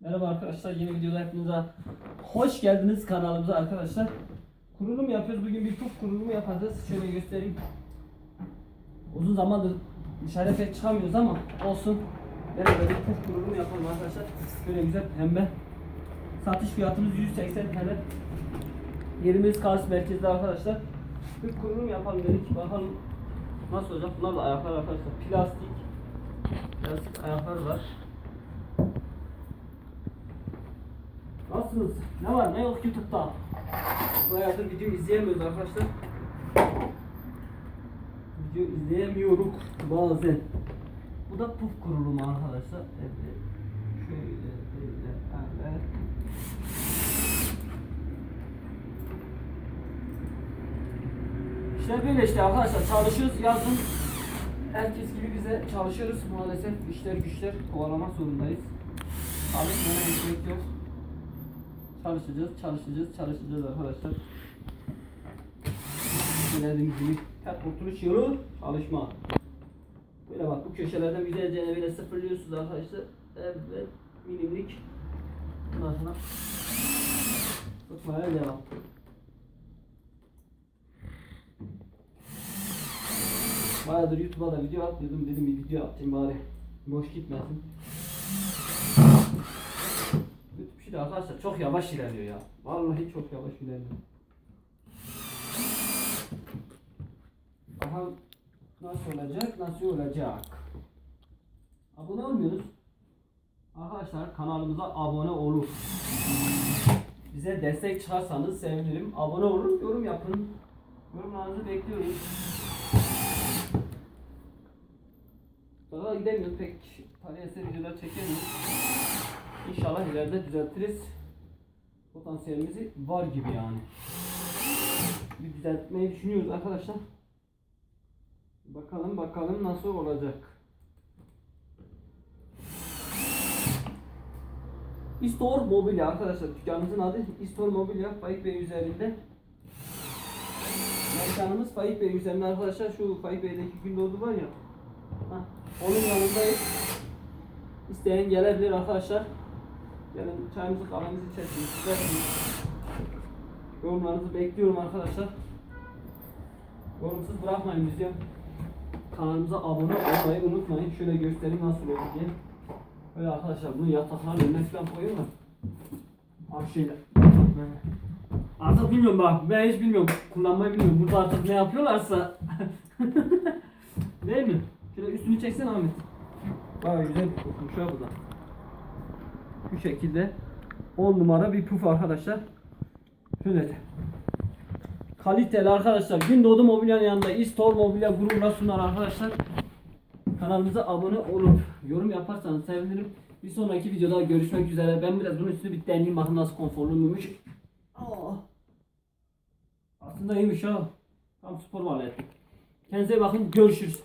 Merhaba arkadaşlar yeni videoda hepinize hoş geldiniz kanalımıza arkadaşlar. Kurulum yapıyoruz bugün bir puf kurulumu yapacağız. Şöyle göstereyim. Uzun zamandır dışarıya pek çıkamıyoruz ama olsun. Beraber bir puf kurulumu yapalım arkadaşlar. Şöyle güzel pembe. Satış fiyatımız 180 TL. Yerimiz Kars merkezde arkadaşlar. Bir kurulum yapalım dedik. Bakalım nasıl olacak. Bunlar ayaklar arkadaşlar. Plastik. Plastik ayaklar var. Nasılsınız? Ne var ne yok YouTube'da? Bayağıdır video izleyemiyoruz arkadaşlar. Video izleyemiyoruz bazen. Bu da puf kurulumu arkadaşlar. Evet. Şöyle böyle evet. İşte böyle işte arkadaşlar çalışıyoruz yazın herkes gibi bize çalışıyoruz maalesef işler güçler kovalamak zorundayız. Çalışmana gerek yok. Çalışacağız, çalışacağız, çalışacağız arkadaşlar. Dediğim gibi tek kurtuluş yolu çalışma. Böyle bak bu köşelerden güzelce böyle sıfırlıyorsunuz arkadaşlar. Evet, milimlik. Bundan sonra sıkmaya devam. Bayağıdır YouTube'a da video atmıyordum dedim bir video atayım bari boş gitmesin. Şimdi arkadaşlar çok yavaş ilerliyor ya. Vallahi çok yavaş ilerliyor. Aha nasıl olacak? Nasıl olacak? Abone olmuyoruz. Arkadaşlar kanalımıza abone olun. Bize destek çıkarsanız sevinirim. Abone olun, yorum yapın. Yorumlarınızı bekliyoruz. Daha gidemiyoruz pek parayası videolar çekemiyoruz. İnşallah ileride düzeltiriz. Potansiyelimizi var gibi yani. Bir düzeltmeyi düşünüyoruz arkadaşlar. Bakalım bakalım nasıl olacak. İstor Mobilya arkadaşlar dükkanımızın adı İstor Mobilya Faik Bey üzerinde. Mekanımız Faik Bey üzerinde arkadaşlar şu Faik Bey'deki Gündoğdu var ya. Hah, onun yanındayız. İsteyen gelebilir arkadaşlar. Gelin çayımızı kahvemizi içersiniz. Sizlersiniz. Yorumlarınızı bekliyorum arkadaşlar. Yorumsuz bırakmayın bizi. Kanalımıza abone olmayı unutmayın. Şöyle göstereyim nasıl olur diye. Böyle arkadaşlar bunu yatakların önüne falan koyuyorlar. Abi şöyle. Artık bilmiyorum bak ben hiç bilmiyorum. Kullanmayı bilmiyorum. Burada artık ne yapıyorlarsa. Değil mi? Şöyle üstünü çeksen Ahmet. Baya güzel kokmuş ha bu da. Bu şekilde 10 numara bir puf arkadaşlar. Şöyle. Kaliteli arkadaşlar. Gündoğdu Mobilya'nın yanında İstol Mobilya gururla sunar arkadaşlar. Kanalımıza abone olup yorum yaparsanız sevinirim. Bir sonraki videoda görüşmek üzere. Ben biraz bunun üstünü bir deneyeyim bakın nasıl konforlu muymuş. Aa. Aslında iyiymiş ha. Tam spor var Kendinize bakın. Görüşürüz.